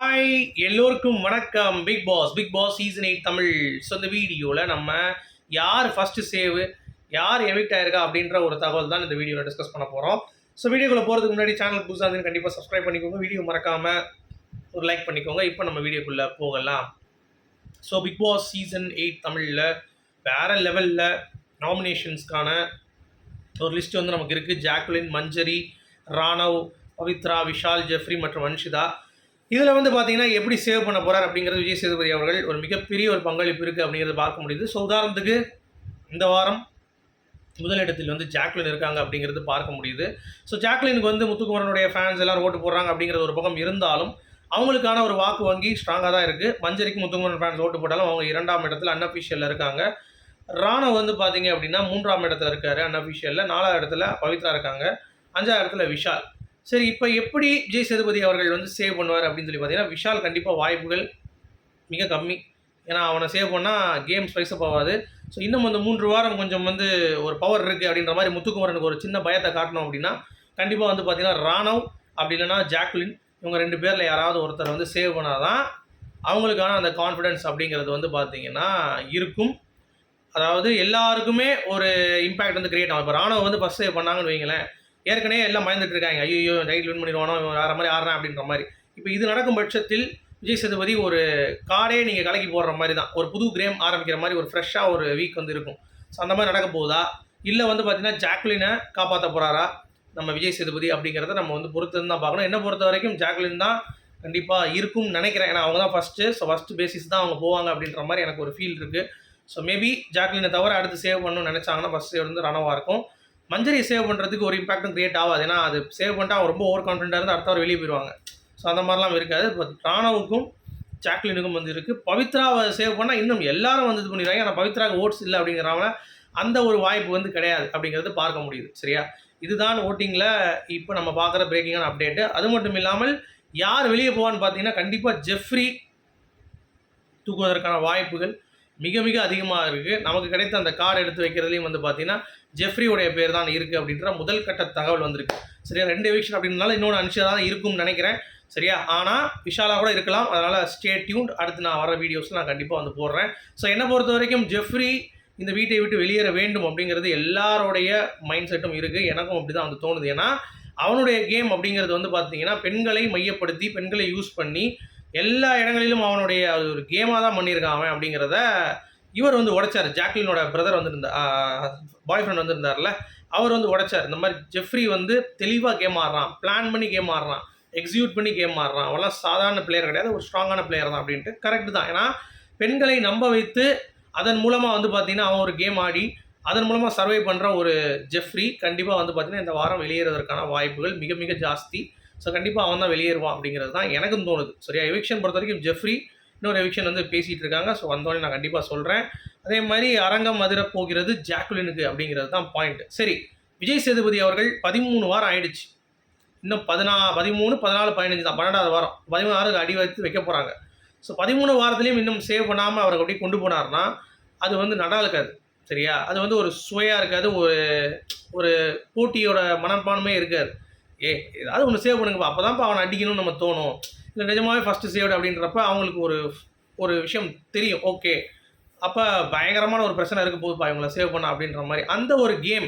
Hi எல்லோருக்கும் வணக்கம். Big Boss Big Boss season eight Tamil. So இந்த வீடியோவில் நம்ம யார் ஃபஸ்ட்டு சேவ் யார் எவிக்ட் ஆயிருக்கா அப்படின்ற ஒரு தகவல் தான் இந்த வீடியோவில் டிஸ்கஸ் பண்ண போகிறோம் ஸோ வீடியோக்குள்ளே போகிறதுக்கு முன்னாடி சேனல் புதுசாக இருந்து கண்டிப்பாக சப்ஸ்கிரைப் பண்ணிக்கோங்க. வீடியோ மறக்காமல் ஒரு லைக் பண்ணிக்கோங்க. இப்போ நம்ம வீடியோக்குள்ளே போகலாம். So Big Boss season eight தமிழில் வேறு லெவலில் நாமினேஷன்ஸ்க்கான ஒரு லிஸ்ட் வந்து நமக்கு இருக்குது ஜாக்லின் மஞ்சரி ராணவ் பவித்ரா விஷால் ஜெஃப்ரி மற்றும் வன்ஷிதா இதில் வந்து பார்த்தீங்கன்னா எப்படி சேவ் பண்ண போகிறார் அப்படிங்கிறது விஜய் சேதுபதி அவர்கள் ஒரு மிகப்பெரிய ஒரு பங்களிப்பு இருக்குது அப்படிங்கிறத பார்க்க முடியுது. ஸோ உதாரணத்துக்கு இந்த வாரம் முதலிடத்தில் வந்து ஜாக்லின் இருக்காங்க அப்படிங்கிறது பார்க்க முடியுது. ஸோ ஜாக்லினுக்கு வந்து முத்துக்குமரனுடைய ஃபேன்ஸ் எல்லாம் ஓட்டு போடுறாங்க அப்படிங்கிறது ஒரு பக்கம் இருந்தாலும் அவங்களுக்கான ஒரு வாக்கு வங்கி ஸ்ட்ராங்காக தான் இருக்குது மஞ்சரிக்கு முத்துக்குமரன் ஃபேன்ஸ் ஓட்டு போட்டாலும் அவங்க இரண்டாம் இடத்துல அன்அஃபிஷியலில் இருக்காங்க. ராணவ் வந்து பார்த்தீங்க அப்படின்னா மூன்றாம் இடத்துல இருக்காரு அன்அஃபிஷியலில் நாலாவது இடத்துல பவித்ரா இருக்காங்க. அஞ்சாவது இடத்துல விஷால். சரி இப்போ எப்படி விஜய் சேதுபதி அவர்கள் வந்து சேவ் பண்ணுவார் அப்படின்னு சொல்லி பார்த்தீங்கன்னா விஷால் கண்டிப்பாக வாய்ப்புகள் மிக கம்மி. ஏன்னா அவனை சேவ் பண்ணால் கேம் ஸ்பைஸப் ஆகாது. ஸோ இன்னும் வந்து மூன்று வாரம் கொஞ்சம் வந்து ஒரு பவர் இருக்குது அப்படின்ற மாதிரி முத்துக்குமரனுக்கு ஒரு சின்ன பயத்தை காட்டணும் அப்படின்னா கண்டிப்பாக வந்து பார்த்தீங்கன்னா ராணவ் அப்படி இல்லைன்னா ஜாக்லின் இவங்க ரெண்டு பேரில் யாராவது ஒருத்தர் வந்து சேவ் பண்ணாதான் அவங்களுக்கான அந்த கான்ஃபிடென்ஸ் அப்படிங்கிறது வந்து பார்த்தீங்கன்னா இருக்கும். அதாவது எல்லாருக்குமே ஒரு இம்பேக்ட் வந்து கிரியேட் ஆகும். இப்போ ராணுவ வந்து ஃபஸ்ட் சேவ் பண்ணாங்கன்னு வைங்களேன். ஏற்கனவே எல்லாம் பயந்துட்டு இருக்காங்க. ஐயோ ரைட் வின் பண்ணிடுவானோ இவன் வேறு மாதிரி ஆடுறான் அப்படின்ற மாதிரி. இப்போ இது நடக்கும் பட்சத்தில் விஜய் சேதுபதி ஒரு காரே நீங்கள் கலக்கி போடுற மாதிரி தான். ஒரு புது கிரேம் ஆரம்பிக்கிற மாதிரி ஒரு ஃப்ரெஷ்ஷாக ஒரு வீக் வந்து இருக்கும். ஸோ அந்த மாதிரி நடக்க போகுதா? இல்லை வந்து பார்த்தீங்கன்னா ஜாக்லினை காப்பாற்ற போகிறாரா நம்ம விஜய் சேதுபதி அப்படிங்கிறத நம்ம வந்து பொறுத்து தான் பார்க்கணும். என்ன பொறுத்த வரைக்கும் ஜாக்லின் தான் கண்டிப்பாக இருக்கும்னு நினைக்கிறேன். ஏன்னா அவங்க தான் ஃபஸ்ட்டு ஸோ ஃபஸ்ட்டு பேசிஸ் தான் அவங்க போவாங்க அப்படின்ற மாதிரி எனக்கு ஒரு ஃபீல் இருக்குது ஸோ மேபி ஜாக்லினை தவிர அடுத்து சேவ் பண்ணணும்னு நினச்சாங்கன்னா ஃபஸ்ட் சேவ் வந்து ரனவாக இருக்கும். மஞ்சரி சேவ் பண்ணுறதுக்கு ஒரு இம்பாக்டும் க்ரியேட் ஆகாது. ஏன்னா அது சேவ் பண்ணிட்டு அவங்க ரொம்ப ஓவர் கான்ஃபிடென்ட்டாக இருந்து அடுத்த வெளியே போயிடுவாங்க. ஸோ அந்த மாதிரிலாம் இருக்காது. பட் ராணவுக்கும் ஜாக்லினுக்கும் வந்து இருக்குது பவித்ராவை சேவ் பண்ணால் இன்னும் எல்லாரும் வந்து இது பண்ணிடுவாங்க. ஆனால் பவித்ராவுக்கு ஓட்ஸ் இல்லை அப்படிங்கிறவங்கள அந்த ஒரு வாய்ப்பு வந்து கிடையாது அப்படிங்கிறது பார்க்க முடியுது. சரியா? இதுதான் ஓட்டிங்கில் இப்போ நம்ம பார்க்குற பிரேக்கிங்கான அப்டேட்டு அது மட்டும் இல்லாமல் யார் வெளியே போவான்னு பார்த்தீங்கன்னா கண்டிப்பாக ஜெஃப்ரி தூக்குவதற்கான வாய்ப்புகள் மிக மிக அதிகமாக இருக்குது நமக்கு கிடைத்த அந்த கார்டு எடுத்து வைக்கிறதுலையும் வந்து பார்த்தீங்கன்னா ஜெஃப்ரியோடைய பேர் தான் இருக்குது அப்படின்ற முதல் கட்ட தகவல் வந்திருக்கு. சரியா? ரெண்டு எவிக்ஷன் அப்படின்னால இன்னொன்று அனுஷா தான் இருக்கும்னு நினைக்கிறேன். சரியா? ஆனால் விஷாலாக கூட இருக்கலாம். அதனால் ஸ்டே டியூன் அடுத்து நான் வர வீடியோஸ் நான் கண்டிப்பாக வந்து போடுறேன். ஸோ என்னை பொறுத்த வரைக்கும் ஜெஃப்ரி இந்த வீட்டை விட்டு வெளியேற வேண்டும் அப்படிங்கிறது எல்லாருடைய மைண்ட் செட்டும் இருக்குது எனக்கும் அப்படி தான் வந்து தோணுது. ஏன்னா அவனுடைய கேம் அப்படிங்கிறது வந்து பார்த்தீங்கன்னா பெண்களை மையப்படுத்தி பெண்களை யூஸ் பண்ணி எல்லா இடங்களிலும் அவனுடைய அது ஒரு கேமாக தான் பண்ணியிருக்கான் அவன் அப்படிங்கிறத இவர் வந்து உடைச்சார். ஜாக்லினோட பிரதர் வந்துருந்தா பாய் ஃப்ரெண்ட் வந்திருந்தார்ல அவர் வந்து உடைச்சார். இந்த மாதிரி ஜெஃப்ரி வந்து தெளிவாக கேம் ஆடுறான். பிளான் பண்ணி கேம் ஆடுறான். எக்ஸிக்யூட் பண்ணி கேம் ஆடுறான். அவெல்லாம் சாதாரண பிளேயர் கிடையாது. ஒரு ஸ்ட்ராங்கான பிளேயர் தான் அப்படின்ட்டு கரெக்டு தான். ஏன்னா பெண்களை நம்ப வைத்து அதன் மூலமாக வந்து பார்த்தீங்கன்னா அவன் ஒரு கேம் ஆடி அதன் மூலமாக சர்வை பண்ணுற ஒரு ஜெஃப்ரி கண்டிப்பாக வந்து பார்த்திங்கன்னா இந்த வாரம் வெளியேறதற்கான வாய்ப்புகள் மிக மிக ஜாஸ்தி. ஸோ கண்டிப்பாக அவன் தான் வெளியேறுவான் அப்படிங்கிறது தான் எனக்கும் தோணுது. சரியா எவிக்ஷன் பொறுத்த வரைக்கும் ஜெஃப்ரி இன்னொரு எவிக்ஷன் வந்து பேசிகிட்டு இருக்காங்க ஸோ வந்தோடனே நான் கண்டிப்பாக சொல்கிறேன் அதே மாதிரி அரங்கம் மதுரை போகிறது ஜாக்குலினுக்கு அப்படிங்கிறது தான் பாயிண்ட் சரி விஜய் சேதுபதி அவர்கள் பதிமூணு வாரம் ஆயிடுச்சு. இன்னும் பதினா பதிமூணு பதினாலு பதினஞ்சு தான் பன்னெண்டாவது வாரம். பதிமூணாவது அடி வைத்து வைக்க போகிறாங்க ஸோ பதிமூணு வாரத்துலேயும் இன்னும் சேவ் பண்ணாமல் அவரை அப்படியே கொண்டு போனார்னா அது வந்து நடா இருக்காது. சரியா? அது வந்து ஒரு சுவையாக இருக்காது. ஒரு ஒரு போட்டியோட மனப்பான்மையே இருக்காது. ஏ ஏதாவது ஒன்று சேவ் பண்ணுங்கப்பா. அப்போ தான்ப்பா அவனை அடிக்கணும்னு நம்ம தோணும். இல்லை நிஜமாகவே ஃபஸ்ட்டு சேவ்டு அப்படின்றப்ப அவங்களுக்கு ஒரு ஒரு விஷயம் தெரியும். ஓகே அப்போ பயங்கரமான ஒரு பிரச்சனை இருக்க போகுதுப்பா இவங்களை சேவ் பண்ண அப்படின்ற மாதிரி. அந்த ஒரு கேம்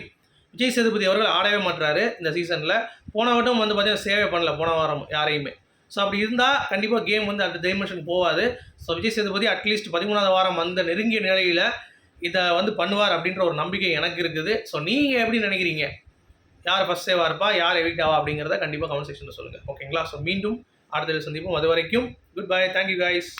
விஜய் சேதுபதி அவர்கள் ஆடவே மாட்டுறாரு இந்த சீசனில் போன வட்டம் வந்து பார்த்தீங்கன்னா சேவை பண்ணல போன வாரம் யாரையுமே. ஸோ அப்படி இருந்தால் கண்டிப்பாக கேம் வந்து அந்த டைமென்ஷன் போகாது ஸோ விஜய் சேதுபதி அட்லீஸ்ட் பதிமூணாவது வாரம் அந்த நெருங்கிய நிலையில் இதை வந்து பண்ணுவார் அப்படின்ற ஒரு நம்பிக்கை எனக்கு இருக்குது. ஸோ நீங்கள் எப்படி நினைக்கிறீங்க? யார் ஃபஸ்ட் சேவாக இருப்பா? யார் எவிக்ட் ஆவா அப்படிங்கிறத கண்டிப்பாக கமெண்ட் செக்ஷனில் சொல்லுங்கள் ஓகேங்களா ஸோ மீண்டும் அடுத்த சந்திப்போம். அது வரைக்கும் குட் பை தேங்க்யூ கைஸ்